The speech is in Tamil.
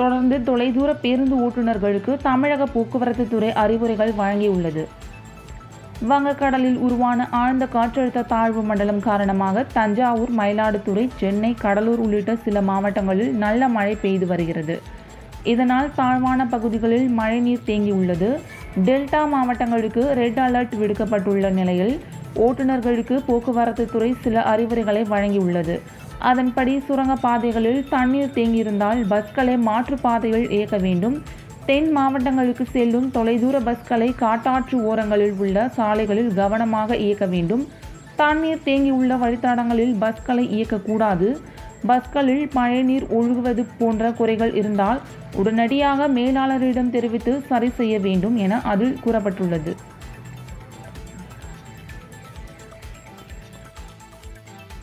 தொடர்ந்து தொலைதூர பேருந்து ஓட்டுநர்களுக்கு தமிழக போக்குவரத்து துறை அறிவுரைகள் வழங்கியுள்ளது. வங்கக்கடலில் உருவான ஆழ்ந்த காற்றழுத்த தாழ்வு மண்டலம் காரணமாக தஞ்சாவூர் மயிலாடுதுறை சென்னை கடலூர் உள்ளிட்ட சில மாவட்டங்களில் நல்ல மழை பெய்து வருகிறது. இதனால் தாழ்வான பகுதிகளில் மழைநீர் தேங்கியுள்ளது. டெல்டா மாவட்டங்களுக்கு ரெட் அலர்ட் விடுக்கப்பட்டுள்ள நிலையில் ஓட்டுநர்களுக்கு போக்குவரத்து துறை சில அறிவுரைகளை வழங்கியுள்ளது. அதன்படி சுரங்கப்பாதைகளில் தண்ணீர் தேங்கியிருந்தால் பஸ்களை மாற்றுப்பாதையில் இயக்க வேண்டும். தென் மாவட்டங்களுக்கு செல்லும் தொலைதூர பஸ்களை காட்டாற்று ஓரங்களில் உள்ள சாலைகளில் கவனமாக இயக்க வேண்டும். தண்ணீர் தேங்கியுள்ள வழித்தடங்களில் பஸ்களை இயக்கக்கூடாது. பஸ்களில் மழைநீர் ஒழுகுவது போன்ற குறைகள் இருந்தால் உடனடியாக மேலாளரிடம் தெரிவித்து சரி செய்ய வேண்டும் என அதில் கூறப்பட்டுள்ளது.